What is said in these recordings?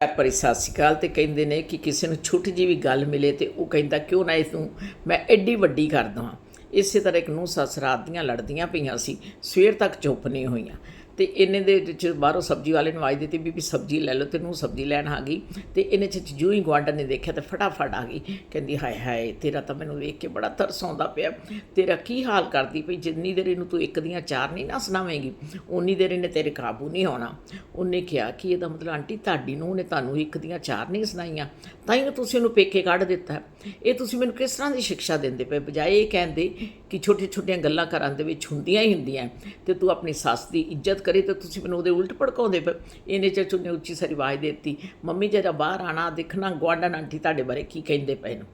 ਪਿਆਰ ਭਰੀ ਸਤਿ ਸ਼੍ਰੀ ਅਕਾਲ ਤੇ ਕਹਿੰਦੇ ਨੇ ਕਿ ਕਿਸੇ ਨੂੰ ਛੁੱਟ ਜਿਹੀ ਵੀ ਗੱਲ ਮਿਲੇ ਤੇ ਉਹ ਕਹਿੰਦਾ ਕਿਉਂ ਨਾ ਇਸ ਨੂੰ ਮੈਂ ਐਡੀ ਵੱਡੀ ਕਰ ਦਵਾਂ ਇਸੇ ਤਰ੍ਹਾਂ ਇੱਕ ਨੂੰ ਸੱਸ ਰਾਤ ਦੀਆਂ ਲੜਦੀਆਂ ਪਈਆਂ ਸੀ, ਸਵੇਰ ਤੱਕ ਚੁੱਪ ਨਹੀਂ ਹੋਈਆਂ। ਤੇ ਇਹਨੇ ਦੇ ਵਿੱਚ ਬਾਹਰੋਂ ਸਬਜ਼ੀ ਵਾਲੇ ਨੂੰ ਆਵਾਜ਼ ਦਿੱਤੀ ਵੀ ਸਬਜ਼ੀ ਲੈ ਲਓ ਤੇ ਨੂੰ ਸਬਜ਼ੀ ਲੈਣ ਆ ਗਈ। ਤੇ ਇਹਨੇ ਚ ਜੂ ਹੀ ਗਵਾਂਢਣ ਨੇ ਦੇਖਿਆ ਤੇ ਫਟਾਫਟ ਆ ਗਈ। ਕਹਿੰਦੀ, ਹਾਏ ਹਾਏ, ਤੇਰਾ ਤਾਂ ਮੈਨੂੰ ਵੇਖ ਕੇ ਬੜਾ ਤਰਸ ਆਉਂਦਾ ਪਿਆ। ਤੇਰਾ ਕੀ ਹਾਲ ਕਰਦੀ ਪਈ? ਜਿੰਨੀ ਦੇਰ ਇਹਨੂੰ ਤੂੰ ਇੱਕ ਦੀਆਂ ਚਾਰ ਨਹੀਂ ਨਾ ਸੁਣਾਵੇਂਗੀ ਉਨੀ ਦੇਰ ਇਹਨੇ ਤੇਰੇ ਕਾਬੂ ਨਹੀਂ ਆਉਣਾ ਉਹਨੇ ਕਿਹਾ ਕਿ ਇਹਦਾ ਮਤਲਬ, ਆਂਟੀ, ਤੁਹਾਡੀ ਨੂੰ ਨੇ ਤੁਹਾਨੂੰ ਇੱਕ ਦੀਆਂ ਚਾਰ ਨਹੀਂ ਸੁਣਾਈਆਂ। ਤਾਂ ਹੀ ਤੁਸੀਂ ਉਹਨੂੰ ਪੇਕੇ ਕੱਢ ਦਿੱਤਾ। ਇਹ ਤੁਸੀਂ ਮੈਨੂੰ ਕਿਸ ਤਰ੍ਹਾਂ ਦੀ ਸਿੱਖਿਆ ਦਿੰਦੇ ਪਏ? ਬਜਾਏ ਇਹ ਕਹਿੰਦੇ ਕਿ ਛੋਟੀਆਂ ਛੋਟੀਆਂ ਗੱਲਾਂ ਘਰਾਂ ਦੇ ਵਿੱਚ ਹੁੰਦੀਆਂ ਹੀ ਹੁੰਦੀਆਂ। ਤੇ ਤੂੰ ਆਪਣੀ ਸੱਸ ਦੀ ਇੱਜ਼ਤ ਕਰੇ ਤਾਂ ਤੁਸੀਂ ਮੈਨੂੰ ਉਹਦੇ ਉਲਟ ਭੜਕਾਉਂਦੇ ਪਏ ਇਹਨੇ 'ਚ ਉਹਨੇ ਉੱਚੀ ਸਾਰੀ ਆਵਾਜ਼ ਦੇ ਦਿੱਤੀ ਮੰਮੀ ਜਰਾ ਬਾਹਰ ਆਣਾ ਦੇਖਣਾ ਗੁਆਂਢਣ ਆਂਟੀ ਤੁਹਾਡੇ ਬਾਰੇ ਕੀ ਕਹਿੰਦੇ ਪਏ ਨੇ?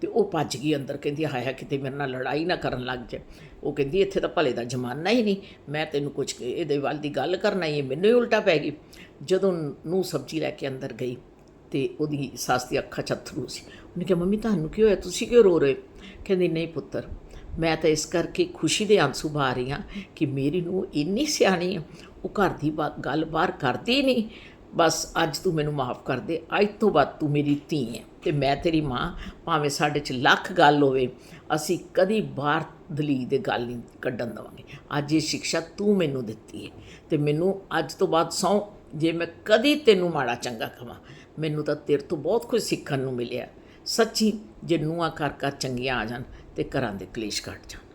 ਤੇ ਉਹ ਭੱਜ ਗਈ ਅੰਦਰ ਕਹਿੰਦੀ ਹਾਇਆ ਕਿਤੇ ਮੇਰੇ ਨਾਲ ਲੜਾਈ ਨਾ ਕਰਨ ਲੱਗ ਜਾਏ। ਉਹ ਕਹਿੰਦੀ ਇੱਥੇ ਤਾਂ ਭਲੇ ਦਾ ਜ਼ਮਾਨਾ ਹੀ ਨਹੀਂ। ਮੈਂ ਤੈਨੂੰ ਕੁਝ ਇਹਦੇ ਵੱਲ ਦੀ ਗੱਲ ਕਰਨਾ ਹੀ ਹੈ, ਮੈਨੂੰ ਹੀ ਉਲਟਾ ਪੈ ਗਈ। ਜਦੋਂ ਨੂੰ ਸਬਜ਼ੀ ਲੈ ਕੇ ਅੰਦਰ ਗਈ ਤੇ ਉਹਦੀ ਸੱਸ ਦੀ ਅੱਖਾਂ 'ਚ ਅੱਥਰੂ ਸੀ। ਉਹਨੇ ਕਿਹਾ ਮੰਮੀ ਤੁਹਾਨੂੰ ਕੀ ਹੋਇਆ? ਤੁਸੀਂ ਕਿਉਂ ਰੋ ਰਹੇ? ਕਹਿੰਦੀ ਨਹੀਂ ਪੁੱਤਰ ਮੈਂ ਤਾਂ ਇਸ ਕਰਕੇ ਖੁਸ਼ੀ ਦੇ ਆਂਸੂ ਬਹਾ ਰਹੀ ਹਾਂ ਕਿ ਮੇਰੀ ਨੂੰ ਇੰਨੀ ਸਿਆਣੀ ਆ ਉਹ ਘਰ ਦੀ ਬਾ- ਗੱਲ ਬਾਹਰ ਕਰਦੀ ਨਹੀਂ। ਬਸ ਅੱਜ ਤੂੰ ਮੈਨੂੰ ਮਾਫ ਕਰ ਦੇ, ਅੱਜ ਤੋਂ ਬਾਅਦ ਤੂੰ ਮੇਰੀ ਧੀ ਹੈ ਤੇ ਮੈਂ ਤੇਰੀ ਮਾਂ, ਭਾਵੇਂ ਸਾਡੇ 'ਚ ਲੱਖ ਗੱਲ ਹੋਵੇ, ਅਸੀਂ ਕਦੀ ਬਾਹਰ ਦਲੀ ਦੇ ਗੱਲ ਨਹੀਂ ਕੱਢਣ ਦਵਾਂਗੇ। ਅੱਜ ਇਹ ਸਿੱਖਿਆ ਤੂੰ ਮੈਨੂੰ ਦਿੱਤੀ ਹੈ ਤੇ ਮੈਨੂੰ ਅੱਜ ਤੋਂ ਬਾਅਦ ਸੌ ਜੇ ਮੈਂ ਕਦੀ ਤੈਨੂੰ ਮਾੜਾ ਚੰਗਾ ਕਹਾਂ, ਮੈਨੂੰ ਤਾਂ ਤੇਰੇ ਤੋਂ ਬਹੁਤ ਕੁਝ ਸਿੱਖਣ ਨੂੰ ਮਿਲਿਆ। ਸੱਚੀ ਜੇ ਨੂੰਹਾਂ ਘਰ ਘਰ ਚੰਗੀਆਂ ਆ ਜਾਣ ਤੇ ਘਰਾਂ ਦੇ ਕਲੇਸ਼ ਘਟ ਜਾਣ।